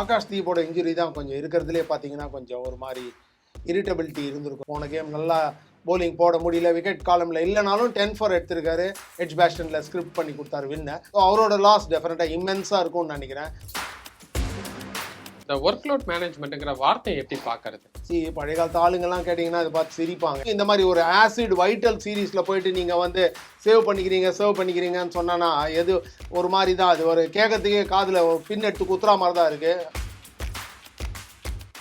ஆகாஷ் தீபோட இன்ஜுரி தான் கொஞ்சம் இருக்கிறதுலே பார்த்தீங்கன்னா கொஞ்சம் ஒரு மாதிரி இரிட்டபிலிட்டி இருந்திருக்கும். போன கேம் நல்லா போலிங் போட முடியல விக்கெட் காலமில் இல்லைனாலும் டென் ஃபோர் எடுத்திருக்காரு. எட்ஜ் பேஷனில் ஸ்கிரிப்ட் பண்ணி கொடுத்தாரு வின்ன ஸோ அவரோட லாஸ் டெஃபினட்டாக இம்மென்ஸாக இருக்கும்னு நினைக்கிறேன். இந்த ஒர்க் லோட் மேனேஜ்மெண்ட்டுங்கிற வார்த்தையை எப்படி பார்க்கறது? சி பழைய காலத்து ஆளுங்கெல்லாம் கேட்டிங்கன்னா அதை பார்த்து சிரிப்பாங்க. இந்த மாதிரி ஒரு ஆசிட் வைட்டல் சீரீஸில் போயிட்டு நீங்கள் வந்து சேவ் பண்ணிக்கிறீங்க சேவ் பண்ணிக்கிறீங்கன்னு சொன்னான்னா எது ஒரு மாதிரி தான். அது ஒரு கேட்கறதுக்கே காதில் பின் எடுத்து குத்துறா மாதிரி தான் இருக்குது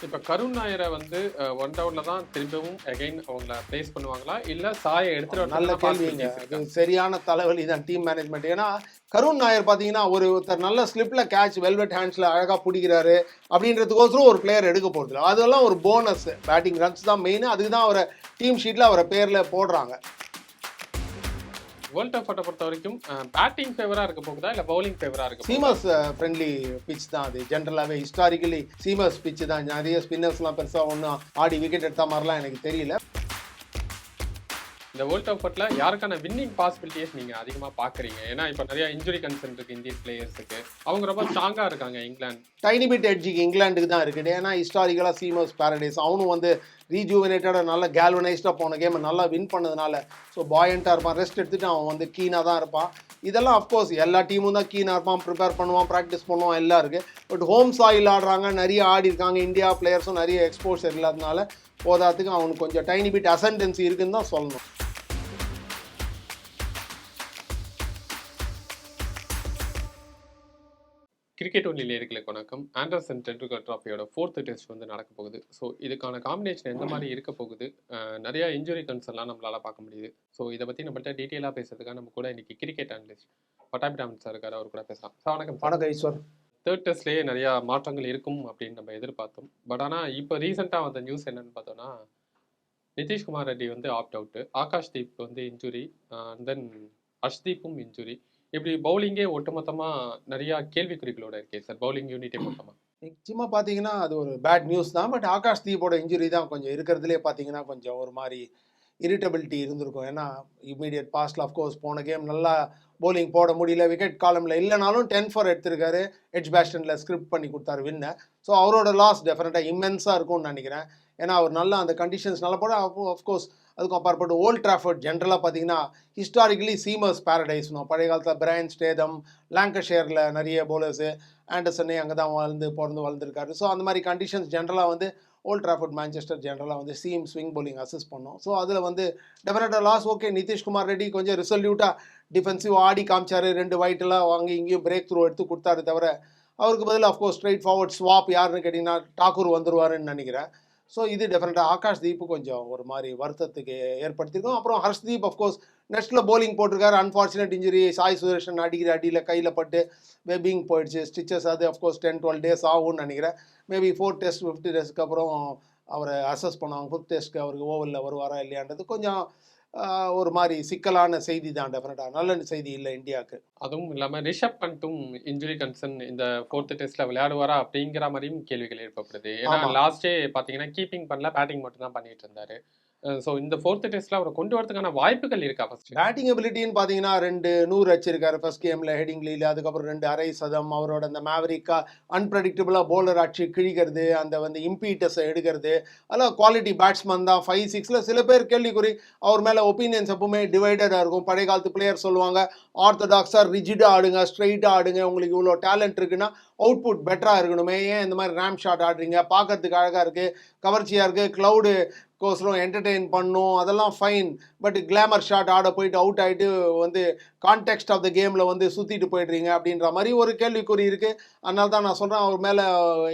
இப்போ கருண் நாயரை வந்து ஒன் டவுன்ல தான் திரும்பவும் அகைன் அவங்கள பிளேஸ் பண்ணுவாங்களா? இல்ல சாயை எடுத்துட்டு நல்ல கேள்விங்க? அது சரியான தலைவலி தான் டீம் மேனேஜ்மெண்ட் ஏன்னா கருண் நாயர் பார்த்தீங்கன்னா ஒரு ஒருத்தர் நல்ல ஸ்லிப்பில் கேட்ச் வெல்வெட் ஹேண்ட்ஸில் அழகாக பிடிக்கிறாரு அப்படின்றதுக்கோசரம் ஒரு பிளேயர் எடுக்க போகிறது அதெல்லாம் ஒரு போனஸ் பேட்டிங் ரன்ஸ் தான் மெயின் அதுக்கு தான் அவரை டீம் ஷீட்டில் அவரை பேரில் போடுறாங்க. வேர்ல்ட் கப் பொறுத்த வரைக்கும் பேட்டிங் ஃபேவரா இருக்க போகுதா இல்ல பவுலிங் ஃபேவரா இருக்கு போகுதா? சீமஸ் ஃப்ரெண்ட்லி பிச் தான் அது. ஜென்ரலாகவே ஹிஸ்டாரிக்கலி சீமஸ் பிச் தான். நிறைய ஸ்பின்னர்ஸ்லாம் பெருசாக ஒன்றும் ஆடி விக்கெட் எடுத்த மாதிரிலாம் எனக்கு தெரியல. இந்த வேர்ல்ட் கப்ல யாருக்கான வின்னிங் பாசிபிலிட்டிஸ் நீங்கள் அதிகமாக பார்க்குறீங்க? ஏன்னா இப்போ நிறைய இன்ஜுரி கன்சர்ன் இருக்கு இந்தியன் பிளேயர்ஸுக்கு அவங்க ரொம்ப ஸ்ட்ராங்காக இருக்காங்க இங்கிலாந்து டைனி பிட் எட்ஜிக்கு இங்கிலாந்துக்கு தான் இருக்குது. ஏன்னா ஹிஸ்டாரிக்கலாக சீமர்ஸ் பேரடைஸ் அவனும் வந்து ரீஜூவினேட்டடாக நல்லா கேல்வனைஸ்டாக போன கேமை நல்லா வின் பண்ணதுனால ஸோ பாயண்ட்டாக இருப்பான். ரெஸ்ட் எடுத்துகிட்டு அவன் வந்து கீனாக தான் இருப்பான். இதெல்லாம் அஃப்கோர்ஸ் எல்லா டீமும் தான் கீனாக இருப்பான் ப்ரிப்பேர் பண்ணுவான் ப்ராக்டிஸ் பண்ணுவான் எல்லாம் இருக்குது பட் ஹோம் சாயில் ஆடுறாங்க நிறைய ஆடி இருக்காங்க இந்தியா பிளேயர்ஸும் நிறைய எக்ஸ்போர்ட்ஸ் இல்லாதனால போதாத்துக்கு அவனுக்கு கொஞ்சம் டைனி பிட் அசன்டென்சி இருக்குன்னு தான் சொல்லணும். கிரிக்கெட் ஒன்லி நேர்களுக்கு வணக்கம். ஆண்டர்சன் டெண்டுல்கர் ட்ராஃபியோட ஃபோர்த் டெஸ்ட் வந்து நடக்க போகுது. ஸோ இதுக்கான காம்பினேஷன் எந்த மாதிரி இருக்க போகுது? நிறைய இன்ஜுரி கன்சர்ன்லாம் நம்மளால பார்க்க முடியுது. ஸோ இதை பற்றி நம்மள்ட்ட டீட்டெயிலாக பேசுறதுக்காக நம்ம கூட இன்னைக்கு கிரிக்கெட் அனலிஸ்ட் பட்டாபிராமன் சார் இருக்காரு அவர் கூட பேசலாம். சார் வணக்கம் வணக்கம் ஈஸ்வர் தேர்ட் டெஸ்ட்லேயே நிறையா மாற்றங்கள் இருக்கும் அப்படின்னு நம்ம எதிர்பார்த்தோம். பட் ஆனால் இப்போ ரீசெண்டாக வந்த நியூஸ் என்னன்னு பார்த்தோன்னா நிதிஷ்குமார் ரெட்டி வந்து ஆப்ட் அவுட்டு ஆகாஷ் தீப் வந்து இன்ஜுரி தென் அஷ்தீப்பும் இன்ஜுரி இப்படி பவுலிங்கே ஒட்டுமொத்தமாக நிறையா கேள்விக்குறிகளோட இருக்கே சார் பவுலிங் யூனிட்டே மொத்தமாக நிச்சயமாக பார்த்தீங்கன்னா அது ஒரு பேட் நியூஸ் தான். பட் ஆகாஷ் தீபோட இன்ஜுரி தான் கொஞ்சம் இருக்கிறதுலே பார்த்தீங்கன்னா கொஞ்சம் ஒரு மாதிரி இரிட்டபிலிட்டி இருந்திருக்கும். ஏன்னா இமீடியட் பாஸ்ட்ல கோர்ஸ் போன கேம் நல்லா போலிங் போட முடியல விக்கெட் காலமில் இல்லைனாலும் டென் ஃபோர் எடுத்திருக்காரு. எட்ஜ் பேஸ்டனில் ஸ்கிரிப்ட் பண்ணி கொடுத்தாரு வின்னை ஸோ அவரோட லாஸ் டெஃபினட்டாக இம்மென்ஸாக இருக்கும்னு நினைக்கிறேன். ஏன்னா அவர் நல்லா அந்த கண்டிஷன்ஸ் நல்லா போட அஃப்கோர்ஸ் அதுக்கும் அப்பாற்பட்டு ஓல்ட் ட்ராஃபர்ட் ஜென்ரலாக பார்த்தீங்கன்னா ஹிஸ்டாரிக்கலி சீமர்ஸ் பேரடைஸ் பழைய காலத்தில் பிரைன் ஸ்டேதம் லாங்கஷேரில் நிறைய போலர்ஸு ஆண்டர்சனே அங்கே தான் வாழ்ந்து பிறந்து வளர்ந்துருக்காரு. ஸோ அந்த மாதிரி கண்டிஷன்ஸ் ஜென்ரலாக வந்து ஓல்ட் ட்ராஃபர்ட் மேன்செஸ்டர் ஜென்ரலாக வந்து சீம் ஸ்விங் போலிங் அசிஸ்ட் பண்ணோம். ஸோ அதில் வந்து டெஃபினட்டாக லாஸ் ஓகே நிதிஷ்குமார் ரெட்டி கொஞ்சம் ரிசல்யூட்டாக டிஃபென்சிவ் ஆடி காமிச்சார். ரெண்டு ஒயிட்டெல்லாம் வாங்கி இங்கேயும் பிரேக் த்ரூ எடுத்து கொடுத்தாரு தவிர அவருக்கு பதில் அஃப்கோர்ஸ் ஸ்ட்ரைட் ஃபார்வர்ட் ஸ்வாப் யாருன்னு கேட்டிங்கன்னா டாக்கூர் வந்துருவாருன்னு நினைக்கிறேன். ஸோ இது டெஃபினட்டாக ஆகாஷ் தீப் கொஞ்சம் ஒரு மாதிரி வருத்தத்துக்கு ஏற்படுத்தியிருக்கோம். அப்புறம் ஹர்ஷ்தீப் அஃப்கோர்ஸ் நெக்ஸ்ட்டில் போலிங் போட்டிருக்காரு. அன்ஃபார்ச்சுனேட் இன்ஜுரி சாய் சுதர்ஷன் அடிக்கிற அடியில் கையில் பட்டு வெப்பிங் போயிடுச்சு. ஸ்டிச்சஸ் அது அஃப்கோர்ஸ் டென் டுவெல் டேஸ் ஆகும்னு நினைக்கிறேன். மேபி ஃபோர் டெஸ்ட் ஃபிஃப்டி டேஸ்க்கு அப்புறம் அவரை அசஸ் பண்ணுவாங்க. ஃபிஃப்த் டெஸ்ட்க்கு அவருக்கு ஓவரில் வருவாரா இல்லையான்றது கொஞ்சம் ஒரு மாதிரி சிக்கலான செய்தி தான் டெஃபினட்டாக நல்ல செய்தி இல்லை இந்தியாவுக்கு. அதுவும் இல்லாமல் ரிஷப் பண்ட்டும் இன்ஜுரி கன்சர்ன் இந்த ஃபோர்த் டெஸ்ட்ல விளையாடுவாரா அப்படிங்கிற மாதிரியும் கேள்விகள் எழுப்பப்படுது. ஏன்னா. லாஸ்டே பார்த்தீங்கன்னா கீப்பிங் பண்ணல பேட்டிங் மட்டும் தான் பண்ணிட்டு இருந்தாரு. ஸோ இந்த ஃபோர்த் டெஸ்ட்ல அவரை கொண்டு வரதுக்கான வாய்ப்புகள் இருக்கா ஃபர்ஸ்ட் பேட்டிங் எபிலிட்டின்னு பார்த்தீங்கன்னா ரெண்டு நூறு அடிச்சிருக்காரு ஃபர்ஸ்ட் கேமில் லீல அதுக்கப்புறம் ரெண்டு அரை சதம் அவரோட அந்த மேவரிக்கா அன்பிரடிக்டபுளாக போலர் அடிச்சு கிழிக்கிறது அந்த வந்து இம்பீட்டஸை எடுக்கிறது அதெல்லாம் குவாலிட்டி பேட்ஸ்மேன் தான். ஃபைவ் சிக்ஸில் சில பேர் கேள்விக்குறி அவர் மேலே ஒப்பீனியன்ஸ் எப்பவுமே டிவைடடாக இருக்கும். பழைய காலத்து பிளேயர் சொல்லுவாங்க ஆர்த்தடாக்ஸாக ரிஜிடாக ஆடுங்க ஸ்ட்ரைட்டாக ஆடுங்க உங்களுக்கு இவ்வளோ டேலண்ட் இருக்குன்னா அவுட்புட் பெட்டராக இருக்கணுமே. ஏன் இந்த மாதிரி ரேம் ஷாட் ஆடுறீங்க? பார்க்கறதுக்கு அழகாக இருக்குது கவர்ச்சியாக இருக்குது க்ளவுடு கோசரம் என்டர்டெயின் பண்ணும். அதெல்லாம் ஃபைன் பட் கிளாமர் ஷாட் ஆட போயிட்டு அவுட் ஆகிட்டு வந்து கான்டெக்ட் ஆஃப் த கேமில் வந்து சுற்றிட்டு போயிடுறீங்க அப்படின்ற மாதிரி ஒரு கேள்விக்குறி இருக்குது அதனால தான் நான் சொல்கிறேன் அவர் மேலே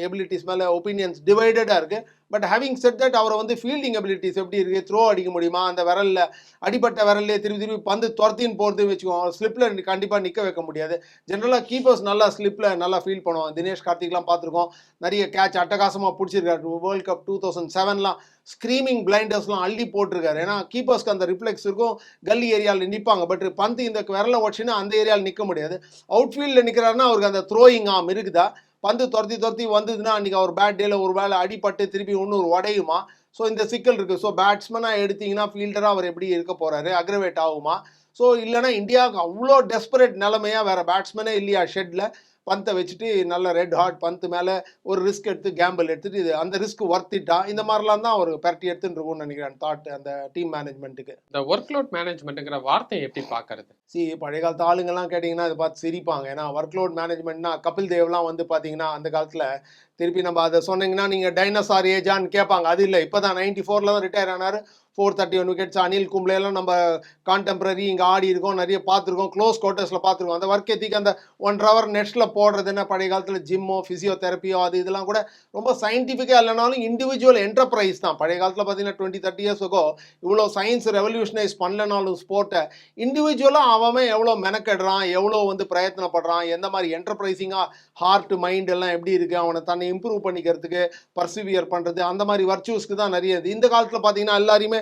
எபிலிட்டிஸ் மேலே ஒப்பீனியன்ஸ் டிவைடடாக இருக்குது பட் ஹேவிங் செட் தட் அவரை வந்து ஃபீல்டிங் எபிலிட்டிஸ் எப்படி இருக்குது த்ரோ அடிக்க முடியுமா? அந்த விரலில் அடிப்பட்ட விரல்லே திருப்பி திருப்பி பந்து துரத்தின்னு போகிறது வச்சுக்கோங்க. ஸ்லிப்பில் கண்டிப்பாக நிற்க வைக்க முடியாது. ஜென்ரலாக கீப்பர்ஸ் நல்லா ஸ்லிப்பில் நல்லா ஃபீல் பண்ணுவாங்க. தினேஷ் கார்த்திக்லாம் பார்த்துருக்கோம். நிறைய கேட்ச் அட்டகாசமாக பிடிச்சிருக்காரு. வேர்ல்ட் கப் டூ தௌசண்ட் செவன்லாம் ஸ்க்ரீமிங் பிளைண்டர்ஸ்லாம் அள்ளி போட்டிருக்காரு. ஏன்னா கீப்பர்ஸ்க்கு அந்த ரிஃப்ளெக்ஸ் இருக்கும். கல்லி ஏரியாவில் நிற்பாங்க பட் பந்து இந்த விரலை உடச்சுன்னா அந்த ஏரியாவில் நிற்க முடியாது. அவுட்ஃபீல்டில் நிற்கிறாருன்னா அவருக்கு அந்த த்ரோயிங் ஆம் இருக்குதா? பந்து துரத்தி துரத்தி வந்ததுன்னா அன்றைக்கி அவர் பேட் டேல ஒரு வேளை அடிபட்டு திருப்பி இன்னொரு உடையுமா? ஸோ இந்த சிக்கல் இருக்குது ஸோ பேட்ஸ்மேனாக எடுத்தீங்கன்னா ஃபீல்டராக அவர் எப்படி இருக்க போகிறாரு அக்ரவேட் ஆகுமா? ஸோ இல்லைன்னா இந்தியாவுக்கு அவ்வளோ டெஸ்பரேட் நிலைமையாக வேறு பேட்ஸ்மேனே இல்லையா ஷெட்டில் பந்தை வச்சுட்டு நல்ல ரெட் ஹாட் பந்த் மேலே ஒரு ரிஸ்க் எடுத்து கேம்பிள் எடுத்துட்டு இது அந்த ரிஸ்க் ஒர்த்திட்டா இந்த மாதிரிலாம் தான் அவர் பரட்டி எடுத்துன்னு இருக்கும்னு நினைக்கிறேன் தாட் அந்த டீம் மேனேஜ்மெண்ட்டுக்கு இந்த ஒர்க் லோட் மேனேஜ்மெண்ட்டுங்கிற வார்த்தையை எப்படி பார்க்கறது? சி பழைய காலத்து ஆளுங்கெல்லாம் கேட்டிங்கன்னா அதை பார்த்து சிரிப்பாங்க. ஏன்னா ஒர்க் லோட் மேனேஜ்மெண்ட்னா கபில் தேவ்லாம் வந்து பார்த்தீங்கன்னா அந்த காலத்தில் திருப்பி நம்ம அதை சொன்னீங்கன்னா நீங்கள் டைனோசார் ஏஜான்னு கேட்பாங்க. அது இல்லை. இப்போ தான் நைன்டி ஃபோரில் தான் ரிட்டையர் ஆனார். Four thirty one wickets Anil கும்ப்ளேலாம் நம்ம கான்டெம்பரரி இங்கே ஆடி இருக்கோம் நிறைய பார்த்துருக்கோம். க்ளோஸ் குவார்ட்டர்ஸில் பார்த்துருக்கோம். அந்த ஒர்க் எத்திக்கு அந்த ஒன் ஹவர் நெட்ஸில் போடுறது என்ன? பழைய காலத்தில் ஜிம்மோ ஃபிசியோதெரப்பியோ அது இதெல்லாம் கூட ரொம்ப சயின்டிஃபிக்காக இல்லைனாலும் இண்டிவிஜுவல் என்டர்பிரைஸ் தான். பழைய காலத்தில் பார்த்தீங்கன்னா டுவெண்ட்டி தேர்ட்டி இயர்ஸுக்கோ இவ்வளோ சயின்ஸ் ரெவல்யூஷனைஸ் பண்ணலனாலும் ஸ்போர்ட்டை இண்டிவிஜுவலாக அவன் எவ்வளோ மெனக்கெடுறான் எவ்வளோ வந்து பிரயத்தனப்படுறான் எந்த மாதிரி என்டர்பிரைசிங்காக ஹார்ட் மைண்ட் எல்லாம் எப்படி இருக்குது அவனை தன்னை இம்ப்ரூவ் பண்ணிக்கிறதுக்கு பர்சிவியர் பண்ணுறது அந்த மாதிரி வர்ச்சூஸ்க்கு தான் நிறைய இது. இந்த காலத்தில் பார்த்தீங்கன்னா எல்லாரையுமே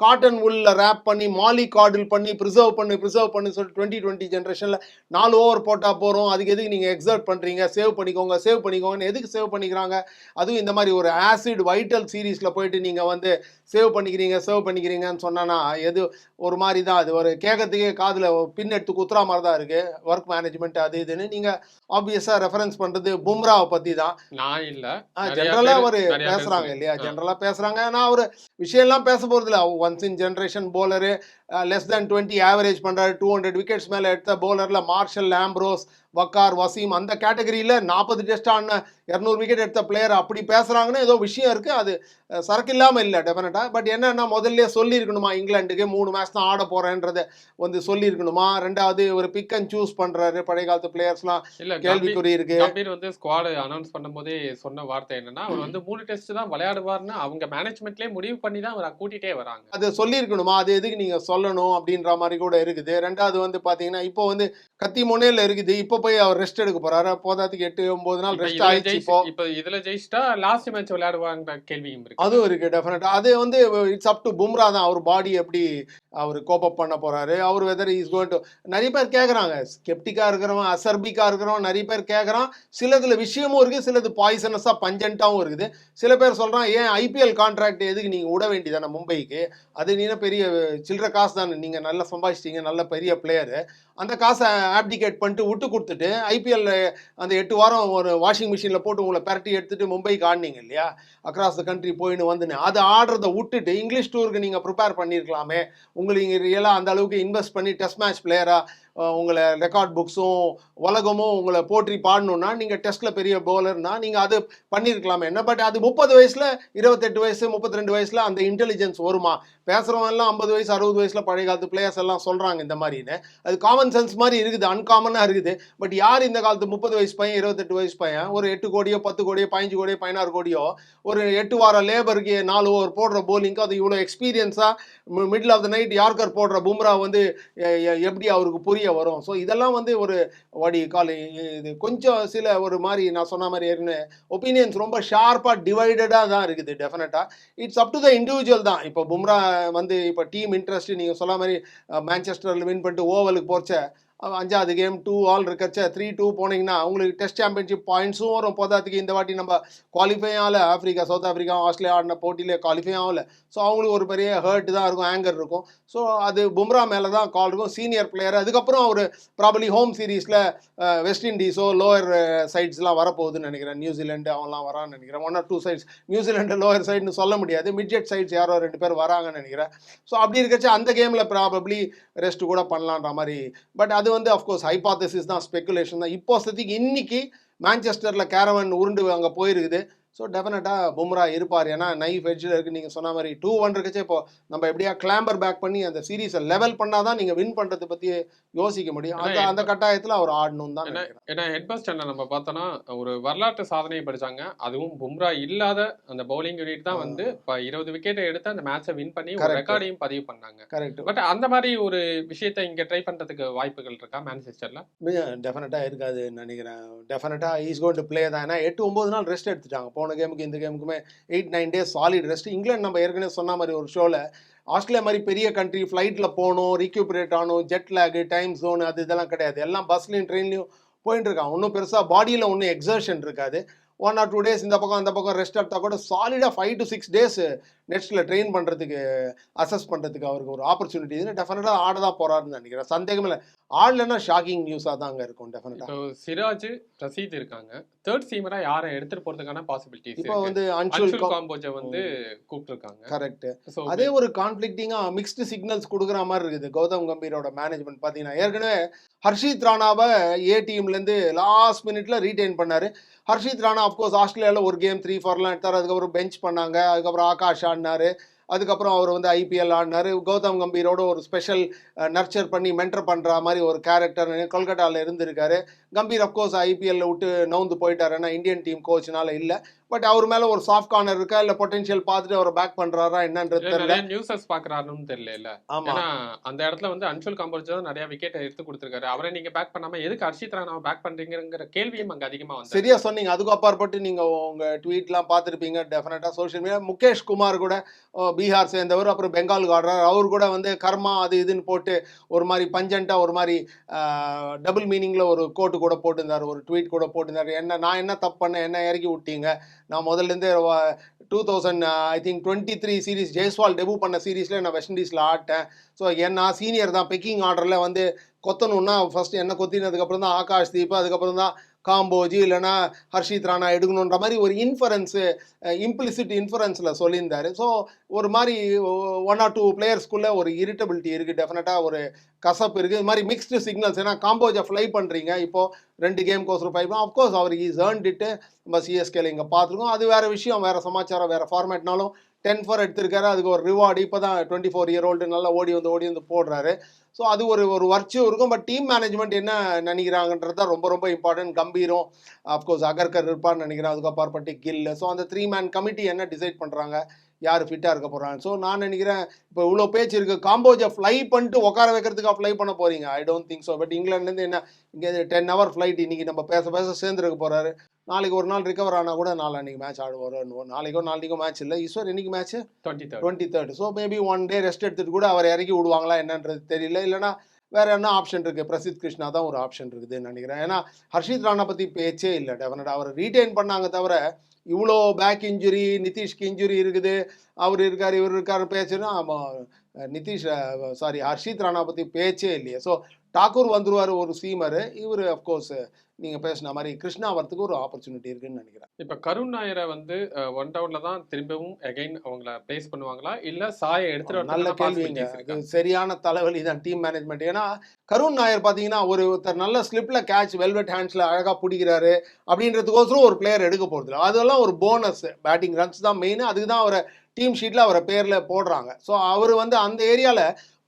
காட்டன் உள்ள ரேப் பண்ணி மாலி கார்டில் பண்ணி ப்ரிசர்வ் பண்ணி ப்ரிசர்வ் பண்ணி சொல்லி டுவெண்ட்டி டுவெண்ட்டி ஜென்ரேஷனில் நாலு ஓவர் போட்டால் போகிறோம் அதுக்கு எதுக்கு நீங்கள் எக்ஸர்ட் பண்ணுறீங்க சேவ் பண்ணிக்கோங்க சேவ் பண்ணிக்கோங்கன்னு எதுக்கு சேவ் பண்ணிக்கிறாங்க? அதுவும் இந்த மாதிரி ஒரு ஆசிட் வைட்டல் சீரீஸில் போயிட்டு நீங்கள் வந்து சேவ் பண்ணிக்கிறீங்க சேவ் பண்ணிக்கிறீங்கன்னு சொன்னான்னா எது ஒரு மாதிரி தான். அது ஒரு கேட்கறதுக்கே காதில் பின் எடுத்து குத்துறா மாதிரி தான் இருக்குது ஒர்க் மேனேஜ்மெண்ட் அது இதுன்னு நீங்கள் ஆப்வியஸாக ரெஃபரன்ஸ் பண்ணுறது பும்ராவை பற்றி தான். நான் இல்ல. நிறைய ஜென்ரலா பேரு- ஒரு நிறைய பேர் பேசுறாங்க சொல்லு- இல்லையா ஆ. ஜென்ரலா பேசுறாங்க. ஆனா அவரு விஷயம்லாம் பேச போறது இல்ல once in generation bowler less than twenty average பண்ணுறாரு டூ ஹண்ட்ரட் விக்கெட்ஸ் மேலே எடுத்த போலரில் மார்ஷல் ஆம்ப்ரோஸ் வக்கார் வசீம் அந்த கேட்டகரியில நாற்பது டெஸ்ட் ஆன இரநூறு விக்கெட் எடுத்த பிளேயர் அப்படி பேசுறாங்கன்னா ஏதோ விஷயம் இருக்கு. அது சரக்கு இல்லாம இல்ல டெஃபினட்டா பட் என்னன்னா முதல்ல சொல்லியிருக்கணுமா இங்கிலாந்துக்கு மூணு மேட்ச் தான் ஆட போறேன்றதை வந்து சொல்லியிருக்கணுமா? ரெண்டாவது ஒரு பிக் அண்ட் சூஸ் பண்றாரு பழைய காலத்து பிளேயர்ஸ்லாம் இல்ல கேள்விக்குறி இருக்கு. கம்பீர் வந்து ஸ்குவாடு அனௌன்ஸ் பண்ணும்போதே சொன்ன வார்த்தை என்னன்னா அவர் வந்து மூணு டெஸ்ட் தான் விளையாடுவார்னு அவங்க மேனேஜ்மெண்ட்லயே முடிவு பண்ணி தான் அவரை கூட்டிட்டே வராங்க. அது சொல்லியிருக்கணுமா? அது எதுக்கு நீங்க சொல்லணும் அப்படின்ற மாதிரி கூட இருக்குது. ரெண்டாவது வந்து பாத்தீங்கன்னா இப்போ வந்து கத்தி முனையில இருக்குது. இப்போ போய் அவர் ரெஸ்ட் எடுக்க போறாரு. போதாத்துக்கு எட்டு ஒன்பது நாள் ரெஸ்ட் ஆயிடுச்சு இப்போ. இப்ப இதுல ஜெயிச்சிட்டா லாஸ்ட் மேட்ச் விளையாடுவாங்கிற கேள்வியும் இருக்கு. அதுவும் இருக்கு டெஃபினட்டா அது வந்து இட்ஸ் அப் டு பும்ரா தான். அவர் பாடி எப்படி அவர் கோப்பப் பண்ண போறாரு. அவர் வெதர் இஸ் கோயின் டு நிறைய பேர் கேட்குறாங்க ஸ்கெப்டிக்கா இருக்கிறவன் அசர்பிக்கா இருக்கிறவன் நிறைய பேர் கேட்குறான் சிலதுல விஷயமும் இருக்கு சிலது பாய்சனஸா பஞ்சன்ட்டாவும் இருக்குது. சில பேர் சொல்றான் ஏன் ஐபிஎல் கான்ட்ராக்ட் எதுக்கு நீங்க விட வேண்டியதானே மும்பைக்கு? அது நீங்க பெரிய சில்லற காசு தானே நீங்க நல்லா சம்பாதிச்சிட்டீங்க நல்ல பெரிய பிளேயரு அந்த காசை ஆப்டிகேட் பண்ணிட்டு விட்டு கொடுத்துட்டு ஐபிஎல் அந்த எட்டு வாரம் ஒரு வாஷிங் மிஷினில் போட்டு உங்களை பரட்டி எடுத்துட்டு மும்பைக்கு ஆடினீங்க இல்லையா? அக்ராஸ் த கண்ட்ரி போயின்னு வந்துன்னு. அதை ஆடுறதை விட்டுட்டு இங்கிலீஷ் டூருக்கு நீங்கள் ப்ரிப்பேர் பண்ணியிருக்கலாமே உங்களுக்கு ரியலாக அந்த அளவுக்கு இன்வெஸ்ட் பண்ணி டெஸ்ட் மேட்ச் பிளேயராக உங்களை ரெக்கார்ட் புக்ஸும் உலகமும் உங்களை போற்றி பாடணும்னா நீங்கள் டெஸ்ட்டில் பெரிய பவுலர்னா நீங்கள் அது பண்ணியிருக்கலாமே என்ன பட் அது முப்பது வயசில் இருபத்தெட்டு வயசு முப்பத்தி ரெண்டு வயசில் அந்த இன்டெலிஜென்ஸ் வருமா? பேசுகிறவங்கலாம் ஐம்பது வயசு அறுபது வயசில் பழைய காலத்து பிளேயர்ஸ் எல்லாம் சொல்கிறாங்க இந்த மாதிரின்னு. அது காமன் சென்ஸ் மாதிரி இருக்குது அன்காமனாக இருக்குது. பட் யார் இந்த காலத்து முப்பது வயசு பையன் இருபத்தெட்டு வயசு பையன்? ஒரு எட்டு கோடியோ பத்து கோடியோ பதினஞ்சு கோடியோ பதினாறு கோடியோ ஒரு எட்டு வார லேபருக்கு நாலு ஓவர் போடுற போலிங்க்கு அது இவ்வளோ எக்ஸ்பீரியன்ஸாக middle of the night yorker போடுற பும்ரா வந்து எப்படி அவருக்கு புரிய வரும். ஸோ இதெல்லாம் வந்து ஒரு வாடி கால் இது கொஞ்சம் சில ஒரு மாதிரி நான் சொன்ன மாதிரி ஏற்கனவே ஒப்பீனியன்ஸ் ரொம்ப ஷார்ப்பாக டிவைடடாக தான் இருக்குது டெஃபினட்டாக it's up to the individual தான். இப்போ பும்ரா வந்து இப்போ டீம் இன்ட்ரெஸ்ட் நீங்கள் சொன்ன மாதிரி மேன்செஸ்டரில் வின் பண்ணிட்டு ஓவலுக்கு போச்ச அஞ்சாவது கேம் டூ ஆல் இருக்கச்ச த்ரீ டூ போனீங்கன்னா உங்களுக்கு டெஸ்ட் சாம்பியன்ஷிப் பாயிண்ட்ஸும் வரும். போதாத்துக்கு இந்த வாட்டி நம்ம குவாலிஃபை ஆகலை. ஆஃப்ரிக்கா சவுத் ஆஃப்ரிக்கா ஆஸ்திரேலியா ஆடின போட்டியிலே குவாலிஃபை ஆகலை. ஸோ அவங்களுக்கு ஒரு பெரிய ஹர்ட் தான் இருக்கும் ஆங்கர் இருக்கும். ஸோ அது பும்ரா மேலே தான் கால் இருக்கும். சீனியர் பிளேயர் அதுக்கப்புறம் அவர் ப்ராபலி ஹோம் சீரீஸில் வெஸ்ட் இண்டீஸோ லோயர் சைட்ஸ்லாம் வரப்போகுதுன்னு நினைக்கிறேன். நியூசிலாண்டு அவன்லாம் வரான்னு நினைக்கிறேன். One or two sides New Zealand lower சைடுன்னு சொல்ல முடியாது. மிட்ஜெட் சைட்ஸ் யாரோ ரெண்டு பேர் வராங்கன்னு நினைக்கிறேன். ஸோ அப்படி இருக்கச்சு அந்த கேமில் ப்ராபப்ளி ரெஸ்ட் கூட பண்ணலான்ற மாதிரி. பட் அது வந்து அஃப்கோர்ஸ் ஹைபாத்தசிஸ் தான் ஸ்பெகுலேஷன் தான். இப்போ ஸ்திதிக்கு இன்னைக்கு மேன்செஸ்டரில் கேரவன் உருண்டு அங்கே போயிருக்குது. ஸோ டெஃபினட்டாக பும்ரா இருப்பார். ஏன்னா நைஃப் எட்ஜில் இருக்கு. நீங்கள் சொன்ன மாதிரி டூ ஒன் இருக்குச்சே. இப்போ நம்ம எப்படியா கிளாம்பர் பேக் பண்ணி அந்த சீரீஸை லெவல் பண்ணால் தான் நீங்கள் வின் பண்ணுறதை பற்றி யோசிக்க முடியும். அந்த அந்த கட்டாயத்தில் அவர் ஆடணும் தான் ஏன்னா- ஏன்னா ஹெட்பஸ்டன்ல நம்ம பார்த்தோம்னா ஒரு வரலாற்று சாதனையை படிச்சாங்க. அதுவும் பும்ரா இல்லாத அந்த பவுலிங் யூனிட் தான் வந்து இப்ப இருபது விக்கெட்டை எடுத்து அந்த மேட்சை வின் பண்ணி ஒரு. ரெக்கார்டையும் பதிவு பண்ணாங்க. கரெக்ட் பட் அந்த மாதிரி ஒரு விஷயத்தை இங்க ட்ரை பண்றதுக்கு வாய்ப்புகள் இருக்கா மேன்செஸ்டர்ல டெஃபினட்டாக இருக்காதுன்னு நினைக்கிறேன். டெஃபினட்டாக ஈஸ் கோன் டு ப்ளே தான். ஏன்னா எட்டு ஒம்பது நாள் ரெஸ்ட் எடுத்துட்டாங்க. போன கேமுக்கு இந்த கேமுக்குமே eight nine days solid rest England நம்ம ஏற்கனவே சொன்ன மாதிரி ஒரு ஷோவில் ஆஸ்திரேலியா மாதிரி பெரிய கண்ட்ரி ஃப்ளைட்டில் போகணும் ரீக்யூபரேட் ஆகணும் ஜெட் லேகு டைம் ஜோன் அது இதெல்லாம் கிடையாது. எல்லாம் பஸ்லேயும் ட்ரெயின்லையும் போயிட்டு இருக்கான் ஒன்றும் பெருசாக பாடியில் ஒன்றும் எக்ஸர்ஷன் இருக்காது. ஒன் ஆர் டூ டேஸ் இந்த பக்கம் அந்த பக்கம் ரெஸ்ட் எடுத்தால் கூட சாலிடாக ஃபைவ் டு சிக்ஸ் டேஸ் நெக்ஸ்ட்டில் ட்ரெயின் பண்ணுறதுக்கு அசஸ் பண்ணுறதுக்கு அவருக்கு ஒரு ஆப்பர்ச்சுனிட்டி இது டெஃபினட்டாக ஆட தான் போகிறாருன்னு நினைக்கிறேன். சந்தேகம் இல்லை. ஆடலன்னா ஷாக்கிங் நியூஸாக தாங்க இருக்கும் டெஃபினட்டாக சிராஜ் ரசீத் இருக்காங்க. தேர்ட் சீமரா யாரை எடுத்துட்டு போறதுக்கான பாசிபிலிட்டிஸ் இப்போ வந்து அன்சுல் காம்போஜை வந்து கூப்பிட்டுருக்காங்க. கரெக்ட் அதே ஒரு கான்ஃப்ளிக்டிங்காக மிக்ஸ்டு சிக்னல்ஸ் கொடுக்குற மாதிரி இருக்குது. கௌதம் கம்பீரோட மேனேஜ்மெண்ட் பார்த்தீங்கன்னா ஏற்கனவே ஹர்ஷித் ராணாவை ஏ டீம்லேருந்து லாஸ்ட் மினிட்ல ரீடைன் பண்ணாரு. ஹர்ஷித் ராணா அஃப்கோர்ஸ் ஆஸ்திரேலியாவில் ஒரு கேம் த்ரீ ஃபார்லாம் எடுத்தார். அதுக்கப்புறம் பெஞ்ச் பண்ணாங்க. அதுக்கப்புறம் ஆகாஷ் ஆடினாரு அதுக்கப்புறம் அவர் வந்து ஐபிஎல் ஆடினாரு. கௌதம் கம்பீரோட ஒரு ஸ்பெஷல் நர்ச்சர் பண்ணி மென்டர் பண்ணுற மாதிரி ஒரு கேரக்டர் கொல்கட்டாவில் இருந்திருக்காரு. கம்பீர் அஃப்கோர்ஸ் ஐபிஎல்ல விட்டு நவுந்து போயிட்டாரு. ஏன்னா இந்தியன் டீம் கோச்னால இல்லை. பட் அவர் மேலே ஒரு சாஃப்ட் கார்னர் இருக்கா? இல்லை பொட்டன்ஷியல் பார்த்துட்டு அவர் பேக் பண்ணுறாரா என்னன்றது தெரியல. நியூஸஸ் பாக்குறாருன்னு தெரியல ஏன்னா அந்த இடத்துல வந்து அன்சுல் காம்போஜ் தான் நிறைய விக்கெட் எடுத்து கொடுத்துருக்காரு. அவரை நீங்க பேக் பண்ணாம எதுக்கு ஹர்ஷித் ராணாவை பேக் பண்றீங்கிற கேள்வியும் அங்க அதிகமா வந்து சரியா சொன்னீங்க. அதுக்கு அப்பாற்பட்டு நீங்க உங்க ட்வீட்லாம் பார்த்துருப்பீங்க டெஃபினட்டா சோஷியல் மீடியா முகேஷ் குமார் கூட பீகார் சேர்ந்தவர் அப்புறம் பெங்கால் ஆடுறார் அவர் கூட வந்து கர்மா அது இதுன்னு போட்டு ஒரு மாதிரி பஞ்சண்டா ஒரு மாதிரி டபுள் மீனிங்ல ஒரு கோட்டு கூட போட்டிருந்தார் ஒரு ட்வீட் கூட போட்டிருந்தார். என்ன நான் என்ன தப்பு பண்ணேன் என்ன இறக்கி விட்டீங்க? நான் முதல்லேருந்தே two thousand I think twenty three series Jaiswal debut பண்ண சீரீஸில் நான் வெஸ்ட் இண்டீஸில் ஆட்டேன் ஸோ என்ன சீனியர் தான். பெக்கிங் ஆர்டரில் வந்து கொத்தணும்னா ஃபர்ஸ்ட் என்ன கொத்தினதுக்கப்புறம் தான் ஆகாஷ் தீப் அதுக்கப்புறம் தான் காம்போஜி இல்லைன்னா ஹர்ஷித் ராணா எடுக்கணுன்ற மாதிரி ஒரு இன்ஃபரன்ஸு இம்ப்ளிசிட் இன்ஃபரன்ஸில் சொல்லியிருந்தாரு. ஸோ ஒரு மாதிரி ஒன் ஆர் டூ பிளேயர்ஸ்குள்ளே ஒரு இரிட்டபிலிட்டி இருக்குது டெஃபினட்டாக ஒரு கசப்பு இருக்குது இது மாதிரி மிக்ஸ்டு சிக்னல்ஸ் ஏன்னா காம்போஜை ஃப்ளை பண்ணுறீங்க இப்போது ரெண்டு கேம் ஒரு ஃபைவ் அஃப்கோர்ஸ் அவர் ஈஸ் ஏர்ன்ட் இட்டு நம்ம சிஎஸ்கேல இங்கே பார்த்துருக்கோம். அது வேறு விஷயம் வேறு சமாச்சாரம் வேறு ஃபார்மேட்னாலும் டென் ஃபோர் எடுத்திருக்காரு. அதுக்கு ஒரு ரிவார்டு இப்போ தான் டுவெண்ட்டி ஃபோர் இயர் ஓல்டு நல்லா ஓடி வந்து ஓடி வந்து போடுறாரு. ஸோ அது ஒரு ஒரு வர்ச்சியும் இருக்கும். பட் டீம் மேனேஜ்மெண்ட் என்ன நினைக்கிறாங்கன்றது தான் ரொம்ப ரொம்ப இம்பார்ட்டன்ட் கம்பீரம் அஃப்கோர்ஸ் அகர்கர் இருப்பான்னு நினைக்கிறேன். அதுக்கு அப்பாற்பட்டு கில்லு. ஸோ அந்த த்ரீ மேன் கமிட்டி என்ன டிசைட் பண்ணுறாங்க யார் ஃபிட்டாக இருக்க போகிறாங்க ஸோ நான் நினைக்கிறேன் இப்போ இவ்வளோ பேச்சு இருக்குது காம்போஜை ஃப்ளை பண்ணிட்டு உட்கார வைக்கிறதுக்காக ஃப்ளை பண்ண போகிறீங்க I don't think so but இங்கிலாந்துலேருந்து என்ன இங்கே டென் ஹவர் ஃப்ளைட் இன்னைக்கு நம்ம பேச பேச சேர்ந்துருக்க போகிறாரு நாளைக்கு ஒரு நாள் ரிகவர் ஆனால் கூட நாளைக்கு மேட்ச் ஆடுவார் நாளைக்கோ நாளைக்கோ மேட்ச் இல்லை. ஈஸ்வர் இன்னைக்கு match twenty twenty third so maybe one day rest எடுத்துட்டு கூட அவர் இறக்கி விடுவாங்களா என்னன்றது தெரியல. இல்லைனா வேற என்ன ஆப்ஷன் இருக்கு? பிரசித் கிருஷ்ணா தான் ஒரு ஆப்ஷன் இருக்குதுன்னு நினைக்கிறேன். ஏன்னா ஹர்ஷித் ராணா பத்தி பேச்சே இல்லை. டெஃபினட் அவர் ரீடைன் பண்ணாங்க தவிர இவ்வளோ பேக் இன்ஜுரி நிதிஷ்க்கு இன்ஜுரி இருக்குது. அவர் இருக்கார் இவர் இருக்கார் பேச்சுன்னா நிதிஷ் சாரி ஹர்ஷித் ராணா பற்றி பேச்சே இல்லையே. ஸோ டாக்கூர் வந்துருவார் ஒரு சீமர். இவர் அஃப்கோர்ஸ் நீங்க பேசின மாதிரி கிருஷ்ணா வரத்துக்கு ஒரு ஆப்பர்ச்சுனிட்டி இருக்குன்னு நினைக்கிறேன். இப்ப கருண் நாயரை வந்து ஒன் டவுன்ல தான் திரும்பவும் அகைன் அவங்கள பிளேஸ் பண்ணுவாங்களா? இல்ல சாய எடுத்துட்டு நல்ல கேள்விங்க. சரியான தலைவலி தான் டீம் மேனேஜ்மெண்ட் ஏன்னா கருண் நாயர் பார்த்தீங்கன்னா ஒரு ஒருத்தர் நல்ல ஸ்லிப்ல கேட்ச் வெல்வெட் ஹேண்ட்ஸ்ல அழகா பிடிக்கிறாரு அப்படின்றதுக்கோசரம் ஒரு பிளேயர் எடுக்க போறது இல்ல. அதெல்லாம் ஒரு போனஸ் பேட்டிங் ரன்ஸ் தான் மெயின் அதுக்கு தான் அவரை டீம் ஷீட்ல அவரை பேர்ல போடுறாங்க. ஸோ அவர் வந்து அந்த ஏரியால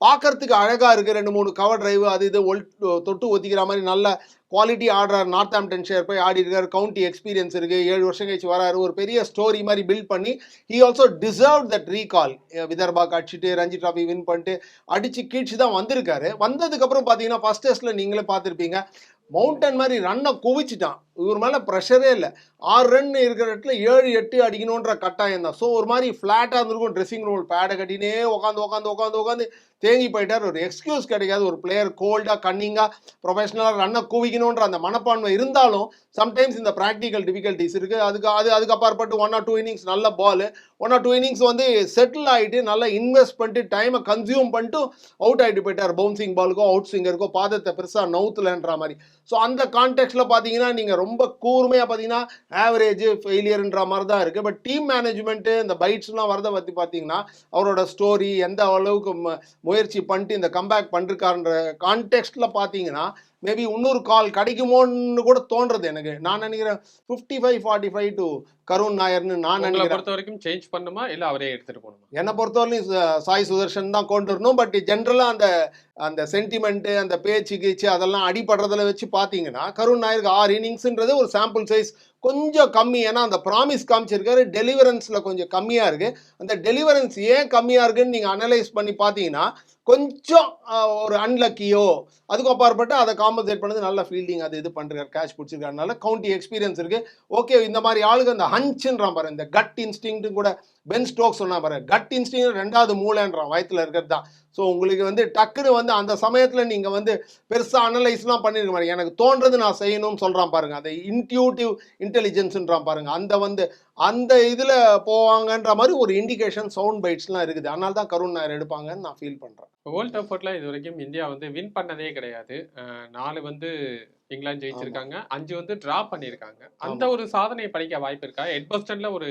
பார்க்கறதுக்கு அழகாக இருக்குது ரெண்டு மூணு கவர் டிரைவ் அது இது ஒல் தொட்டு ஒத்திக்கிற மாதிரி நல்ல குவாலிட்டி ஆடுறார். நார்த் ஆம்டன் ஷேர் போய் ஆடி இருக்கார். கவுண்டி எக்ஸ்பீரியன்ஸ் இருக்குது ஏழு வருஷம் கழிச்சு வராரு. ஒரு பெரிய ஸ்டோரி மாதிரி பில்ட் பண்ணி he also deserve that recall விதர்பாக்கு அடிச்சுட்டு ரஞ்சி டிராஃபி வின் பண்ணிட்டு அடித்து கீழ்ச்சி தான் வந்திருக்காரு. வந்ததுக்கப்புறம் பார்த்தீங்கன்னா ஃபஸ்ட் டெஸ்ட்டில் நீங்களே பார்த்துருப்பீங்க. மவுண்டன் மாதிரி ரன்னை குவிச்சிட்டான். இவர் மேலே ப்ரெஷரே இல்லை. ஆறு ரன் இருக்கிற இடத்துல ஏழு எட்டு அடிக்கணுன்ற கட்டாயம் தான். ஸோ ஒரு மாதிரி ஃப்ளாட்டாக இருந்திருக்கும் ட்ரெஸ்ஸிங் ரூம் பேடை கட்டினே உட்காந்து உட்காந்து உட்காந்து உட்காந்து தேங்கி போயிட்டார் ஒரு எக்ஸ்கியூஸ் கிடைக்காது. ஒரு பிளேயர் கோல்டாக கன்னிங்காக ப்ரொஃபஷனலாக ரன்னை குவிக்கணுன்ற அந்த மனப்பான்மை இருந்தாலும் சம்டைம்ஸ் இந்த ப்ராக்டிக்கல் டிஃபிகல்ட்டிஸ் இருக்குது அதுக்கு அது அதுக்கு அப்பாற்பட்டு ஒன் ஆர் டூ இன்னிங்ஸ் நல்ல ball one or two innings வந்து செட்டில் ஆகிட்டு நல்லா இன்வெஸ்ட் பண்ணிட்டு டைமை கன்சியூம் பண்ணிட்டு அவுட் ஆகிட்டு போயிட்டார். பவுன்சிங் பாலுக்கோ அவுட் ஸ்விங்கருக்கோ பாதத்தை பெருசாக நவுத்துலன்ற மாதிரி. ஸோ அந்த கான்டெக்ட்டில் பார்த்தீங்கன்னா நீங்கள் ரொம்ப கூர்மையாக பார்த்தீங்கன்னா ஆவரேஜ் ஃபெயிலியர்ன்ற மாதிரி தான் இருக்குது பட் டீம் மேனேஜ்மெண்ட்டு இந்த பைட்ஸ்லாம் வரதை பற்றி பார்த்தீங்கன்னா அவரோட ஸ்டோரி எந்த அளவுக்கு ம- முயற்சி பண்ணிட்டு இந்த கம்பேக் பண்ணிருக்காருன்ற கான்டெக்ட்டில் பார்த்தீங்கன்னா மேபி இன்னொரு கால் கிடைக்குமோன்னு கூட தோன்றது எனக்கு. நான் நினைக்கிறேன் fifty five forty five to Karun நாயர்னு நான் நினைக்கிறேன். பொறுத்த வரைக்கும் சேஞ்ச் பண்ணுமா? இல்ல அவரே எடுத்துட்டு போகணுமா? என்னை பொறுத்தவரையிலும் ச- சாய் சுதர்ஷன் தான் கொண்டு வரணும் பட் ஜென்ரலாக அந்த அந்த சென்டிமெண்ட்டு அந்த பேச்சு கீச்சு அதெல்லாம் அடிபடுறதுல வச்சு பார்த்தீங்கன்னா கருண் நாயருக்கு ஆறு இன்னிங்ஸ்ன்றது ஒரு சாம்பிள் சைஸ் கொஞ்சம் கம்மி. ஏன்னா அந்த ப்ராமிஸ் காமிச்சிருக்காரு. டெலிவரன்ஸில் கொஞ்சம் கம்மியாக இருக்குது அந்த டெலிவரன்ஸ் ஏன் கம்மியாக இருக்குன்னு நீங்கள் அனலைஸ் பண்ணி பார்த்தீங்கன்னா கொஞ்சம் ஒரு அன்லக்கியோ அதுக்கு அப்பாற்பட்டு அதை காம்பன்சேட் பண்ணது நல்ல ஃபீல்டிங் அது இது பண்ணுறாரு கேட்ச் பிடிச்சிருக்காருனால கவுண்டி எக்ஸ்பீரியன்ஸ் இருக்குது ஓகே இந்த மாதிரி ஆளுங்க அந்த ஹன்ச்சுன்றான் பாரு. இந்த கட் இன்ஸ்டிங்ட்டு கூட பென் ஸ்டோக் சொன்னா பாரு. கட் இன்ஸ்டிங் ரெண்டாவது மூளைன்றான். வயத்தில் இருக்கிறது தான். ஸோ உங்களுக்கு வந்து டக்குன்னு வந்து அந்த சமயத்தில் நீங்கள் வந்து பெருசாக அனலைஸ்லாம் பண்ணிருக்க மாட்டீங்க. எனக்கு தோன்றது நான் செய்யணும்னு சொல்கிறான் பாருங்க. அந்த இன்ட்யூட்டிவ் இன்டெலிஜென்ஸ்ன்றான் பாருங்க. அந்த வந்து அந்த இதில் போவாங்கன்ற மாதிரி ஒரு இண்டிகேஷன் சவுண்ட் பைட்ஸ்லாம் இருக்குது. அதனால தான் கருண் நாயர் எடுப்பாங்கன்னு நான் ஃபீல் பண்ணுறேன் வேர்ல்ட் டஃபர்ட்ல இது வரைக்கும் இந்தியா வந்து வின் பண்ணதே கிடையாது. நாலு வந்து இங்கிலாந்து ஜெயிச்சிருக்காங்க. அஞ்சு வந்து டிரா பண்ணியிருக்காங்க அந்த ஒரு சாதனையை படிக்க வாய்ப்பு இருக்கா? எட்பஸ்டன்ல ஒரு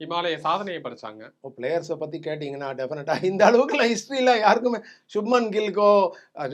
இமாலய சாதனையை படிச்சாங்க. இப்போ பிளேயர்ஸை பற்றி கேட்டிங்கன்னா டெஃபினட்டாக இந்த அளவுக்குலாம் ஹிஸ்ட்ரியில் யாருக்குமே சுப்மன் கில்கோ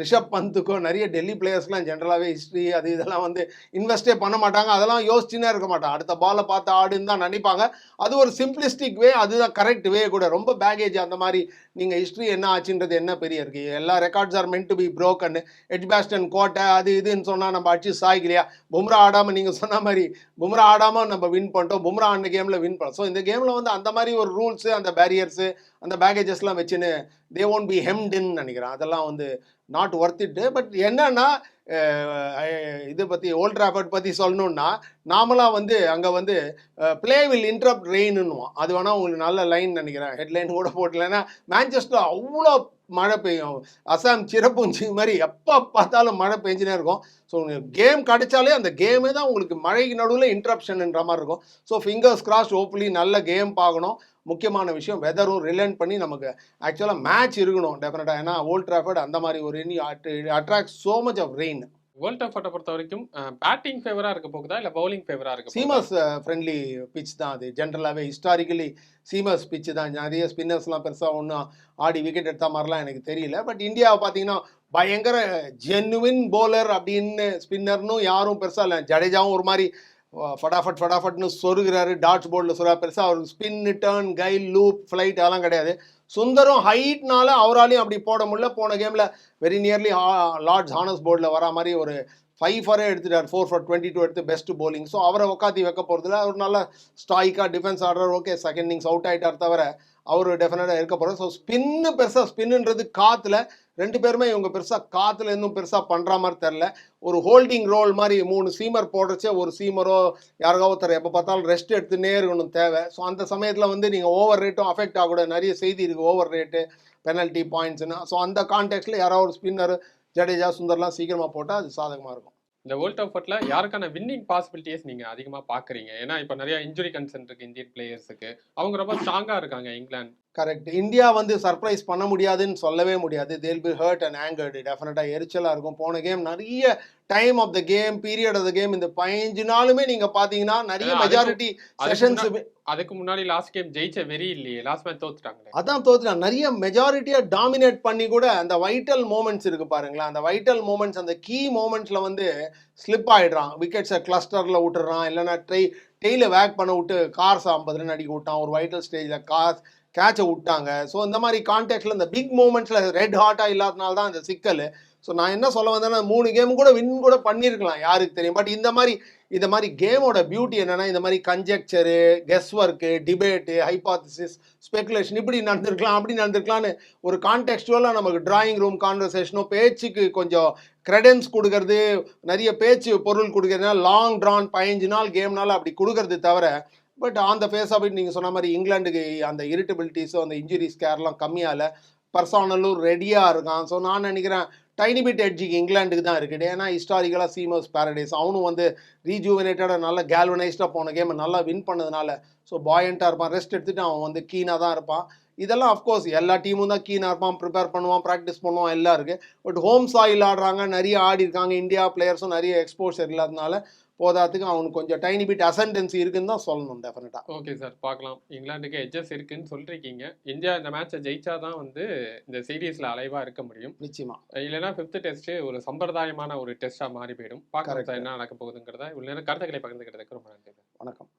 ரிஷப் பந்துக்கோ நிறைய டெல்லி பிளேயர்ஸ்லாம் ஜென்ரலாகவே ஹிஸ்ட்ரி அது இதெல்லாம் வந்து இன்வெஸ்டே பண்ண மாட்டாங்க. அதெல்லாம் யோசிச்சுனே இருக்க மாட்டாங்க. அடுத்த பாலை பார்த்து ஆடுன்னு தான் நினைப்பாங்க. அது ஒரு சிம்பிளிஸ்டிக் வே அதுதான் கரெக்ட் வே கூட. ரொம்ப பேகேஜ் அந்த மாதிரி. நீங்கள் ஹிஸ்ட்ரி என்ன ஆச்சுன்றது என்ன பெரிய இருக்கு? எல்லா records are meant to be broken Edgbaston கோட்டை அது இதுன்னு சொன்னால் நம்ம அடிச்சு சாய்க்கலையா? பும்ரா ஆடாமல் நீங்கள் சொன்ன மாதிரி பும்ரா ஆடாமல் நம்ம வின் பண்ணிட்டோம். பும்ரா அந்த கேமில் வின் பண்ணோம் ஸோ இந்த கேமில் வந்து அந்த மாதிரி ஒரு ரூல்ஸு அந்த பேரியர்ஸு அந்த பேகேஜஸ்லாம் வச்சுன்னு தே ஓன்ட் பி ஹெம்டின்னு நினைக்கிறேன். அதெல்லாம் வந்து நாட் ஒர்த் இட்டு பட் என்னன்னா இதை பற்றி ஓல்ட் ட்ராஃபர்ட் பற்றி சொல்லணுன்னா நாமளாக வந்து அங்கே வந்து பிளே வில் இன்டரப்ட் ரெயின்னுவோம் அது வேணால் உங்களுக்கு நல்ல லைன் நினைக்கிறேன். ஹெட்லைன் கூட போட்டலன்னா மேன்செஸ்டர் அவ்வளோ மழை பெய்யும். அசாம் சிறப்புஞ்சி மாதிரி எப்போ பார்த்தாலும் மழை பெஞ்சுனே இருக்கும். ஸோ கேம் கிடைச்சாலே அந்த கேமே தான் உங்களுக்கு மழைக்கு நடுவில் இன்ட்ரப்ஷன்ன்ற மாதிரி இருக்கும். ஸோ ஃபிங்கர்ஸ் கிராஸ் ஹோப்ஃபுல்லி நல்ல கேம் பார்க்கணும். முக்கியமான விஷயம் வெதரும் ரிலேட் பண்ணி நமக்கு ஆக்சுவலாக மேட்ச் இருக்கணும் டெஃபினட்டாக ஏன்னா ஓல்ட் ட்ராஃபர்ட் அந்த மாதிரி ஒரு attract so much of rain Old டஃபர்ட்டை பொறுத்த வரைக்கும் பேட்டிங் ஃபேவரா இருக்க போகுதா இல்ல பவுலிங் ஃபேவரா இருக்க? சீமஸ் ஃப்ரெண்ட்லி பிச் தான் அது. ஜென்ரலாகவே ஹிஸ்டாரிக்கலி சீமஸ் பிச் தான். நிறைய ஸ்பின்னர்ஸ்லாம் பெருசாக ஒன்றும் ஆடி விக்கெட் எடுத்த மாதிரிலாம் எனக்கு தெரியல. பட் இந்தியாவை பார்த்தீங்கன்னா பயங்கர ஜென்னுவின் போலர் அப்படின்னு ஸ்பின்னர்னும் யாரும் பெருசாக இல்லை. ஜடேஜாவும் ஒரு மாதிரி ஃபடாஃபட் ஃபடாஃபட்னு சொருகிறாரு டாட்ச் போர்டில் சொல்கிறா பெருசாக அவருக்கு spin turn guile loop flight அதெல்லாம் கிடையாது. சுந்தரம் ஹைட்னால அவராலையும் அப்படி போட முடியல. போன கேமில் வெரி நியர்லி லார்ட்ஸ் ஹானஸ் போர்டில் வர மாதிரி ஒரு ஃபைவ் ஃபரே எடுத்துட்டார். ஃபோர் ஃபார் டுவெண்ட்டி டூ எடுத்து பெஸ்ட் போலிங் ஸோ அவரை உக்காத்தி வைக்க போகிறதுல அவர் நல்ல ஸ்டாய்க்காக டிஃபென்ஸ் ஆடுறார். ஓகே செகண்ட் இன்னிங்ஸ் அவுட் ஆயிட்டார் தவிர அவர் டெஃபினட்டாக இருக்க போகிறார் ஸோ ஸ்பின்னு பெருசாக ஸ்பின்னுன்றது காற்றுல ரெண்டு பேருமே இவங்க பெருசாக காற்றுல இருந்தும் பெருசாக பண்ணுற மாதிரி தெரில ஒரு ஹோல்டிங் ரோல் மாதிரி மூணு சீமர் போடுறச்சே ஒரு சீமரோ யாருக்காவது ஒருத்தர் எப்போ பார்த்தாலும் ரெஸ்ட் எடுத்துனே இருக்கணும் தேவை. ஸோ அந்த சமயத்தில் வந்து நீங்கள் ஓவர் ரேட்டும் அஃபெக்ட் ஆகக்கூடாது. நிறைய செய்தி இருக்குது ஓவர் ரேட்டு பெனல்ட்டி பாயிண்ட்ஸ்னு ஸோ அந்த கான்டெக்ட்டில் யாராவது ஒரு ஸ்பின்னர் ஜடேஜா சுந்தர்லாம் சீக்கிரமாக போட்டால் அது சாதகமாக இருக்கும். இந்த வேர்ல்ட் டஃபர்ட்ல யாருக்கான வின்னிங் பாசிபிலிட்டிஸ் நீங்க அதிகமா பாக்குறீங்க? ஏன்னா இப்ப நிறைய இன்ஜுரி கன்சர்ன் இருக்கு இந்தியன் பிளேயர்ஸுக்கு அவங்க ரொம்ப ஸ்ட்ராங்கா இருக்காங்க இங்கிலாந்து கரெக்ட் இந்தியா வந்து சர்ப்ரைஸ் பண்ண முடியாதுன்னு சொல்லவே முடியாது. தேல் பி ஹர்ட் அண்ட் ஆங்கர்டு டெஃபினட்டாக எரிச்சலாக இருக்கும். போன கேம் நிறைய time of the game period of the game இந்த பதினஞ்சு நாளுமே நீங்கள் பார்த்தீங்கன்னா நிறைய மெஜாரிட்டி செஷன்ஸ் அதுக்கு முன்னாடி லாஸ்ட் கேம் ஜெயிச்ச வெறி இல்லையே லாஸ்ட் மேட்ச் தோத்துட்டாங்களே. அதான் தோத்துட்டான் நிறைய மெஜாரிட்டியாக டாமினேட் பண்ணி கூட அந்த வைட்டல் மூமெண்ட்ஸ் இருக்கு பாருங்களேன். அந்த வைட்டல் மூமெண்ட்ஸ் அந்த கீ மூமெண்ட்ஸில் வந்து ஸ்லிப் ஆயிடுறான். விக்கெட்ஸை கிளஸ்டரில் விட்டுறான். இல்லைன்னா ட்ரை டெய்ல வேக் பண்ண விட்டு கார்ஸ் ஐம்பது ரன் அடிக்க விட்டான். ஒரு வைட்டல் ஸ்டேஜில் கார் கேட்சை விட்டாங்க. ஸோ இந்த மாதிரி கான்டெக்ட்ல இந்த பிக் மூமெண்ட்ஸில் ரெட் ஹாட்டாக இல்லாதனால தான் அந்த சிக்கல். ஸோ நான் என்ன சொல்ல வந்தேன்னா மூணு கேம் கூட வின் கூட பண்ணியிருக்கலாம் யாருக்கு தெரியும். பட் இந்த மாதிரி இந்த மாதிரி கேமோட பியூட்டி என்னன்னா இந்த மாதிரி conjecture guess work debate hypothesis speculation இப்படி நடந்திருக்கலாம் அப்படி நடந்திருக்கலாம்னு ஒரு கான்டெக்ஸ்டுவலாக நமக்கு டிராயிங் ரூம் கான்வர்சேஷனோ பேச்சுக்கு கொஞ்சம் கிரெடென்ஸ் கொடுக்கறது நிறைய பேச்சு பொருள் கொடுக்கறதுனால லாங் ட்ரான் பதினஞ்சு நாள் கேம்னால அப்படி கொடுக்கறது தவிர but on the face of it நீங்கள் சொன்ன மாதிரி இங்கிலாந்துக்கு அந்த இரிட்டபிலிட்டிஸோ அந்த இன்ஜுரிஸ் கேர்லாம் கம்மியால பர்சனலும் ரெடியாக இருக்கான். ஸோ நான் நினைக்கிறேன் டைனி பிட் எட்ஜிக்கு இங்கிலாண்டுக்கு தான் இருக்குது. ஏன்னா ஹிஸ்டாரிக்கலாக சீமர்ஸ் பேரடைஸ் அவனும் வந்து ரீஜூவினேட்டடாக நல்லா கேல்வனைஸ்டாக போன கேம் நல்லா வின் பண்ணதுனால ஸோ பாயண்ட்டாக இருப்பான். ரெஸ்ட் எடுத்துகிட்டு அவன் வந்து கீனாக தான் இருப்பான். இதெல்லாம் அஃப்கோர்ஸ் எல்லா டீமும் தான் கீனாக இருப்பான். ப்ரிப்பேர் பண்ணுவான் ப்ராக்டிஸ் பண்ணுவான் எல்லாம் இருக்குது பட் ஹோம் சாயில் ஆடுறாங்க நிறைய ஆடி இருக்காங்க இந்தியா பிளேயர்ஸும் நிறைய எக்ஸ்போஷர் இல்லாதனால போதாத்துக்கு அவனுக்கு கொஞ்சம் டைனி பிட் அசன்டென்சி இருக்குன்னு தான் சொல்லணும் டெஃபினட்டாக ஓகே சார் பார்க்கலாம். இங்கிலாந்துக்கு எட்ஜஸ் இருக்குன்னு சொல்றீங்க இந்தியா இந்த மேட்சை ஜெயிச்சாதான் வந்து இந்த சீரீஸ்ல அலைவா இருக்க முடியும். நிச்சயமா. இல்லைன்னா ஃபிஃப்த் டெஸ்ட் ஒரு சம்பிரதாயமான ஒரு டெஸ்டா மாறி போயிடும். சார் என்ன நடக்க போகுதுங்கிறத. இவ்வளவு நேரம் கருத்துக்களை பகிர்ந்துக்கிறதுக்கு ரொம்ப நன்றி வணக்கம்.